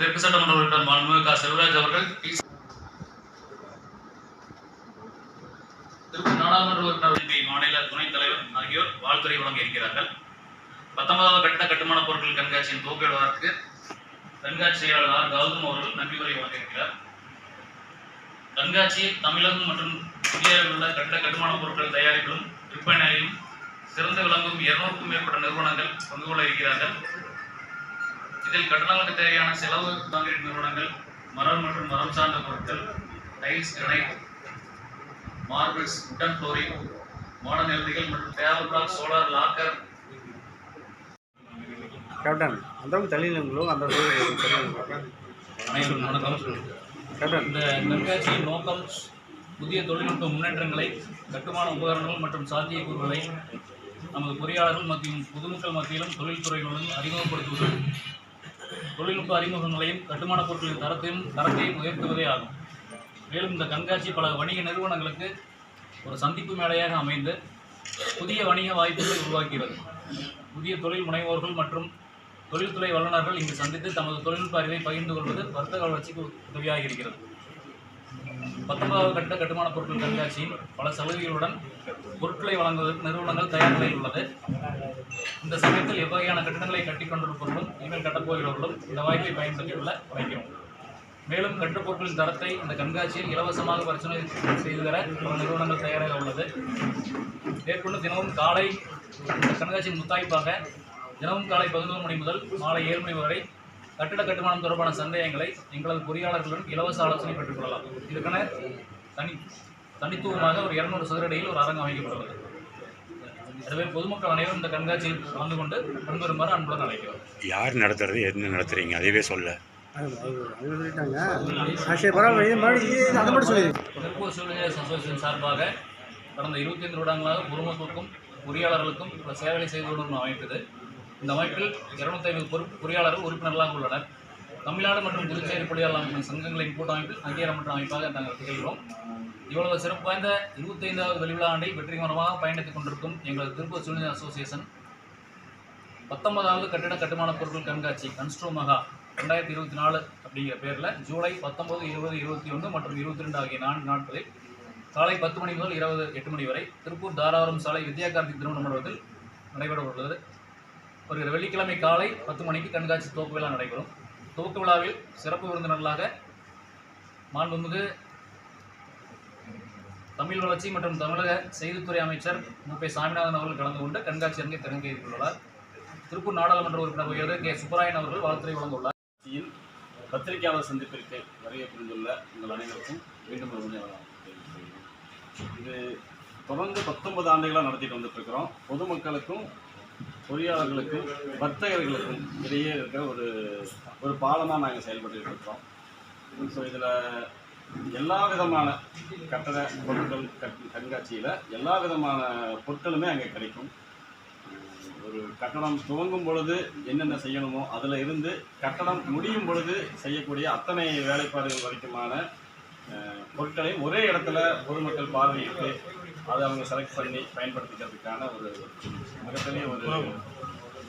தெற்கு சட்டமன்ற உறுப்பினர் மாண்புமிகு க. செல்வராஜ் அவர்கள் திருப்பூர் நாடாளுமன்ற உறுப்பினர் மாநில துணைத் தலைவர் ஆகியோர் வாழ்த்துறை வழங்க இருக்கிறார்கள். பத்தொன்பதாவது கட்ட கட்டுமான பொருட்கள் கண்காட்சியின் துவக்க விழாவிற்கு கண்காட்சி செயலாளர் ஆர். கௌதம் அவர்கள் நன்றி உரை வழங்கியிருக்கிறார் கண்காட்சி தமிழகம் மற்றும் இந்தியாவில் உள்ள கட்ட கட்டுமான பொருட்கள் தயாரிப்பிலும் விற்பனையிலும் சிறந்து விளங்கும் இருநூறுக்கும் மேற்பட்ட நிறுவனங்கள் பங்கு கொள்ள இருக்கிறார்கள். இதில் கட்டணங்களுக்கு தேவையான செலவு கான்கிரீட் நிறுவனங்கள் மரம் மற்றும் மரம் சார்ந்த பொருட்கள் tiles granite marbles wooden flooring modern எழுதிகள் மற்றும் பிளாக் சோலார் லாக்கர். கேப்டன் அந்த அளவுக்கு தள்ளி நில்லுங்களோ அந்த அளவுக்கு வணக்கம். கேப்டன். இந்த கண்காட்சியின் நோக்கம் புதிய தொழில்நுட்ப முன்னேற்றங்களை கட்டுமான உபகரணங்கள் மற்றும் சாத்தியக்கூறுகளை நமது பொறியாளர்கள் மற்றும் பொதுமக்கள் மத்தியிலும் தொழில்துறைகளுடன் அறிமுகப்படுத்துவது தொழில்நுட்ப அறிமுகங்களையும் கட்டுமானப் பொருட்களின் தரத்தையும் தரத்தையும் உயர்த்துவதே ஆகும். மேலும் இந்த கண்காட்சி பல வணிக நிறுவனங்களுக்கு ஒரு சந்திப்பு மேடையாக அமைந்து புதிய வணிக வாய்ப்புகளை உருவாக்கிறது புதிய தொழில் முனைவோர்கள் மற்றும் தொழில்துறை வல்லுநர்கள் இங்கு சந்தித்து தமது தொழில்நுட்ப அறிவை பகிர்ந்து கொள்வது வர்த்தக வளர்ச்சிக்கு உதவியாக இருக்கிறது. பத்தொன்பதாவது கட்ட கட்டுமான பொருட்கள் கண்காட்சியின் பல சலுகைகளுடன் பொருட்களை வழங்குவதற்கு நிறுவனங்கள் தயார் நிலையில் உள்ளது. இந்த சமயத்தில் எவ்வகையான கட்டிடங்களை கட்டிக்கொண்டிருப்பவர்களும் இனிமேல் கட்டப்போகிறவர்களும் இந்த வாய்ப்பை பயன்படுத்தி உள்ள வைக்கிறோம். மேலும் கட்டுப் பொருட்களின் தரத்தை இந்த கண்காட்சியில் இலவசமாக பரிசோதனை செய்து தர பல நிறுவனங்கள் தயாராக உள்ளது. மேற்கொண்டு தினமும் காலை இந்த கண்காட்சியின் முத்தாய்ப்பாக தினமும் காலை பதினோரு மணி முதல் மாலை ஏழு மணி வரை கட்டிட கட்டுமானம் தொடர்பான சந்தேகங்களை எங்களது பொறியாளர்களுடன் இலவச ஆலோசனை பெற்றுக்கொள்ளலாம் இதுக்கென தனி தனித்துவமாக ஒரு இருநூறு சதுரடியில் ஒரு அரங்கம் அமைக்கப்பட்டுள்ளது. எனவே பொதுமக்கள் அனைவரும் இந்த கண்காட்சியில் கலந்து கொண்டு முன்வருமாறு அன்புடன் அழைக்கிறோம். யார் நடத்துறது என்ன நடத்துறீங்க? அதுவே சொல்ல. திருப்பூர் சிவிலையர்ஸ் அசோசியேஷன் சார்பாக கடந்த இருபத்தி ஐந்து வருடங்களாக பொதுமக்களுக்கும் பொறியாளர்களுக்கும் சேவைகளை செய்து கொண்டு அமைப்பு இது. இந்த அமைப்பில் இருநூத்தி ஐம்பது பொறுப்பு பொறியாளர்கள் உறுப்பினர்களாக உள்ளனர். தமிழ்நாடு மற்றும் புதுச்சேரி பொறியாளர் சங்கங்களின் கூட்டமைப்பில் அங்கீகாரமற்ற அமைப்பாக நாங்கள் திகழ்கிறோம். இவ்வளவு சிறப்பு வாய்ந்த இருபத்தைந்தாவது வெளிவிழா ஆண்டை வெற்றிகரமாக பயணித்துக் கொண்டிருக்கும் எங்களது திருப்பூர் சுனிதர் அசோசியேஷன். பத்தொன்பதாவது கட்டிட கட்டுமான பொருட்கள் கண்காட்சி கன்ஸ்ட்ரோ மகா ரெண்டாயிரத்தி இருபத்தி நாலு அப்படிங்கிற பேரில் ஜூலை பத்தொன்பது இருபது இருபத்தி ஒன்று மற்றும் இருபத்தி ரெண்டு ஆகிய நான்கு நாட்களில் காலை பத்து மணி முதல் இருபது எட்டு மணி வரை திருப்பூர் தாராபுரம் சாலை வித்யா கார்த்திக் திருமண மண்டபத்தில் நடைபெற உள்ளது வருகிற வெள்ளிக்கிழமை காலை பத்து மணிக்கு கண்காட்சி துவக்க விழா நடைபெறும். துவக்க விழாவில் சிறப்பு விருந்தினர்களாக மாண்புமிகு தமிழ் வளர்ச்சி மற்றும் தமிழக செய்தித்துறை அமைச்சர் மு. பே. சாமிநாதன் அவர்கள் கலந்து கொண்டு கண்காட்சி அரங்கை திறந்து வைத்துள்ளார் திருப்பூர் நாடாளுமன்ற உறுப்பினர் உயர்ந்த கே. சுப்பராயன் அவர்கள் வாழ்த்துறை வழங்கியுள்ளார். பத்திரிகையாளர் சந்திப்பிற்கு வருகை புரிந்துள்ள உங்கள் அனைவருக்கும் மீண்டும் ஒரு முறை இது தொடர்ந்து பத்தொன்பது ஆண்டுகளாக நடத்திட்டு வந்துட்டு இருக்கிறோம். பொதுமக்களுக்கும் பொறியாளர்களுக்கும் வர்த்தகர்களுக்கும் இடையே இருக்கிற ஒரு ஒரு பாலமாக நாங்கள் செயல்பட்டு இருக்கிறோம் ஸோ இதில் எல்லா விதமான கட்டட பொருட்கள் கட் கண்காட்சியில் எல்லா விதமான பொருட்களுமே அங்கே கிடைக்கும். ஒரு கட்டடம் துவங்கும் பொழுது என்னென்ன செய்யணுமோ அதில் இருந்து கட்டடம் முடியும் பொழுது செய்யக்கூடிய அத்தனை வேலைப்பாடுகள் வரைக்குமான பொருட்களை பொருட்களையும் ஒரே இடத்துல பொதுமக்கள் பார்வையிட்டு அதை அவங்க செலக்ட் பண்ணி பயன்படுத்திக்கிறதுக்கான ஒரு மிகப்பெரிய ஒரு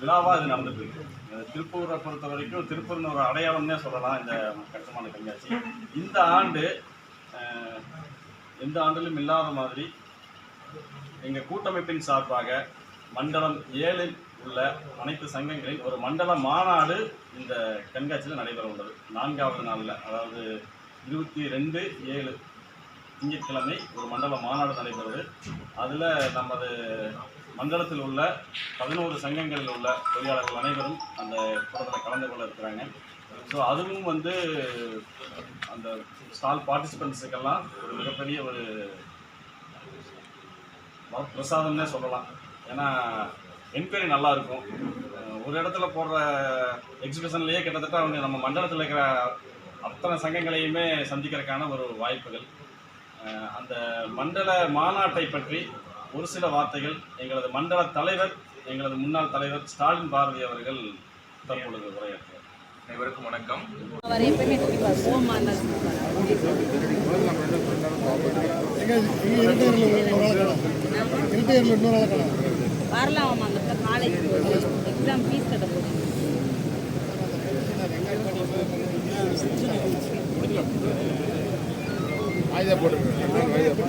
விழாவாக இது நடந்துட்டு இருக்கு. திருப்பூரை பொறுத்த வரைக்கும் திருப்பூர்னு ஒரு அடையாளம்னே சொல்லலாம் இந்த கட்டுமான கண்காட்சி. இந்த ஆண்டு எந்த ஆண்டிலும் இல்லாத மாதிரி எங்கள் கூட்டமைப்பின் சார்பாக மண்டலம் ஏழில் உள்ள அனைத்து சங்கங்களில் ஒரு மண்டல மாநாடு இந்த கண்காட்சியில் நடைபெற உள்ளது. நான்காவது நாளில் அதாவது இருபத்தி ரெண்டு ஏழு திங்கட்கிழமை ஒரு மண்டல மாநாடு நடைபெறுது. அதில் நமது மண்டலத்தில் உள்ள பதினோரு சங்கங்களில் உள்ள தொழிலாளர்கள் அனைவரும் அந்த கூட்டத்தில் கலந்து கொள்ள இருக்கிறாங்க. ஸோ அதுவும் வந்து அந்த ஸ்டால் பார்ட்டிசிபெண்ட்ஸுக்கெல்லாம் ஒரு மிகப்பெரிய ஒரு பிரசாதம்னே சொல்லலாம். ஏன்னா என்கொயரி நல்லா இருக்கும். ஒரு இடத்துல போடுற எக்ஸிபிஷன்லேயே கிட்டத்தட்ட அவங்க நம்ம மண்டலத்தில் இருக்கிற அத்தனை சங்கங்களையுமே சந்திக்கிறதுக்கான ஒரு வாய்ப்புகள். அந்த மண்டல மாநாட்டை பற்றி ஒரு சில வார்த்தைகள் எங்களது மண்டல தலைவர் எங்களது முன்னாள் தலைவர் ஸ்டாலின் பாரதி அவர்கள் தற்பொழுது உரையாற்றுவார் அனைவருக்கும் வணக்கம். வரலாம் அந்த காலேஜ் எக்ஸாம் ஃபீஸ் கட்ட Hay de por. Hay de por.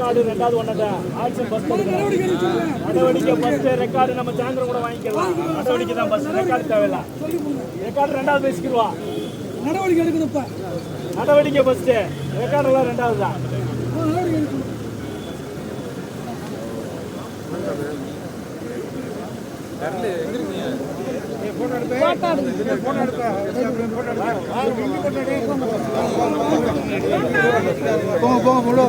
Record ரெண்டாவது ஒன்றத ஆக்ஷன் ஃபர்ஸ்ட் நடவடிக்கை ஃபர்ஸ்ட் ரெக்கார்டு நம்ம சாயந்தரம் கூட வாங்கிக்கலாம். நடவடிக்கை தான் ஃபர்ஸ்ட் ரெக்கார்டு தேவையில்ல. ரெக்கார்டு ரெண்டாவது பேசிக்கிடுவா. நடவடிக்கை எடுக்கணும்ப்பா. நடவடிக்கை ஃபர்ஸ்ட் ரெக்கார்டு எல்லாம் ரெண்டாவது தான். நடவடிக்கை எடுக்கணும். போங்க போங்க முழு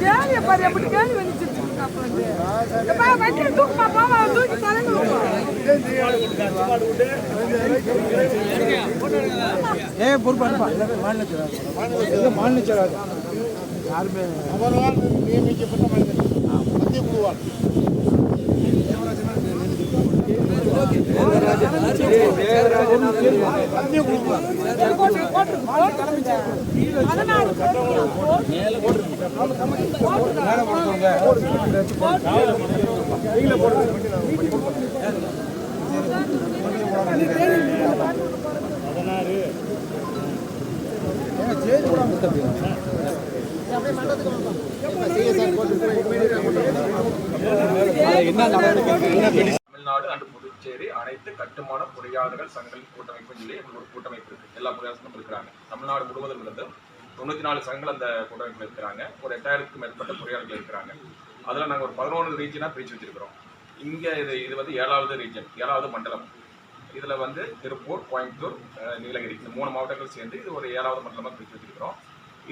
கேள்வி பாரு எப்படி கேள்வி வந்துச்சு தூக்குமா பாவா தூக்கி தலைங்க ஏ செயலாளர். யாருமே அவரால் நியமிக்கப்பட்ட மத்திய குழுவால். மத்திய குழுவால் மேலே போட்டுருங்க தமிழ்நாடு அண்ட் புதுச்சேரி அனைத்து கட்டுமான பொறியாளர்கள் சங்கங்களின் கூட்டமைப்புன்னு சொல்லி ஒரு கூட்டமைப்பு இருக்குது எல்லா பொறியாளர்களும் இருக்கிறாங்க. தமிழ்நாடு முழுவதும் இருந்து தொண்ணூற்றி நாலு சங்கங்கள் அந்த கூட்டமைப்பில் இருக்கிறாங்க. ஒரு எட்டாயிரத்துக்கும் மேற்பட்ட பொறியாளர்கள் இருக்கிறாங்க. அதில் நாங்கள் ஒரு பதினோரு ரீஜனாக பிரித்து வச்சிருக்கிறோம். இங்கே இது இது வந்து ஏழாவது ரீஜன் ஏழாவது மண்டலம். இதில் வந்து திருப்பூர் கோயம்புத்தூர் நீலகிரி. இந்த மூணு மாவட்டங்கள் சேர்ந்து இது ஒரு ஏழாவது மண்டலமாக பிரித்து வச்சுருக்கிறோம்.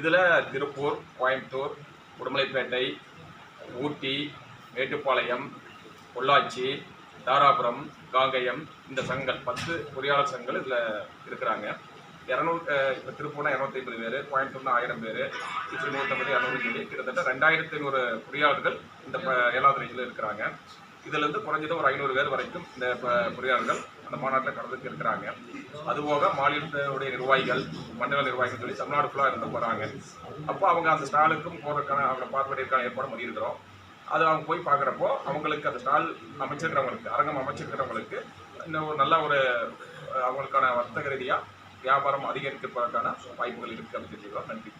இதில் திருப்பூர் கோயம்புத்தூர் உடுமலைப்பேட்டை ஊட்டி மேட்டுப்பாளையம் பொள்ளாச்சி தாராபுரம் காங்கயம் இந்த சங்கங்கள் பத்து பொறியாளர் சங்கங்கள் இதில் இருக்கிறாங்க. இரநூறு இப்போ திருப்பூர்னா இரநூத்தி ஐம்பது பேர் கோயம்புத்தூர்னா ஆயிரம் பேர் இப்படி நூற்றம்பது இரநூறு சொல்லி கிட்டத்தட்ட ரெண்டாயிரத்தி ஐநூறு பொறியாளர்கள் இந்த ப ஏழாவது ரேஞ்சில் இருக்கிறாங்க. இதுலேருந்து குறைஞ்சது ஒரு ஐநூறு பேர் வரைக்கும் இந்த பொறியாளர்கள் அந்த மாநாட்டில் கலந்துக்கு இருக்கிறாங்க. அதுபோக மாநிலத்தினுடைய நிர்வாகிகள் மண்டல நிர்வாகிகள் சொல்லி தமிழ்நாடு ஃபுல்லாக இருந்து போகிறாங்க அப்போ அவங்க அந்த ஸ்டாலுக்கும் போகிறதுக்கான அவங்க பார்வையிற்கான ஏற்பாடு பண்ணியிருக்கிறோம். அது அவங்க போய் பார்க்குறப்போ அவங்களுக்கு அந்த ஸ்டால் அமைச்சிருக்கிறவங்களுக்கு அரங்கம் அமைச்சிருக்கிறவங்களுக்கு இன்னும் ஒரு நல்ல ஒரு அவங்களுக்கான வர்த்தக ரீதியாக வியாபாரம் அதிகரிக்கிறதுக்கான வாய்ப்புகள் இருக்குது அப்படின்னு தெரிஞ்சுக்கிறோம் நன்றி.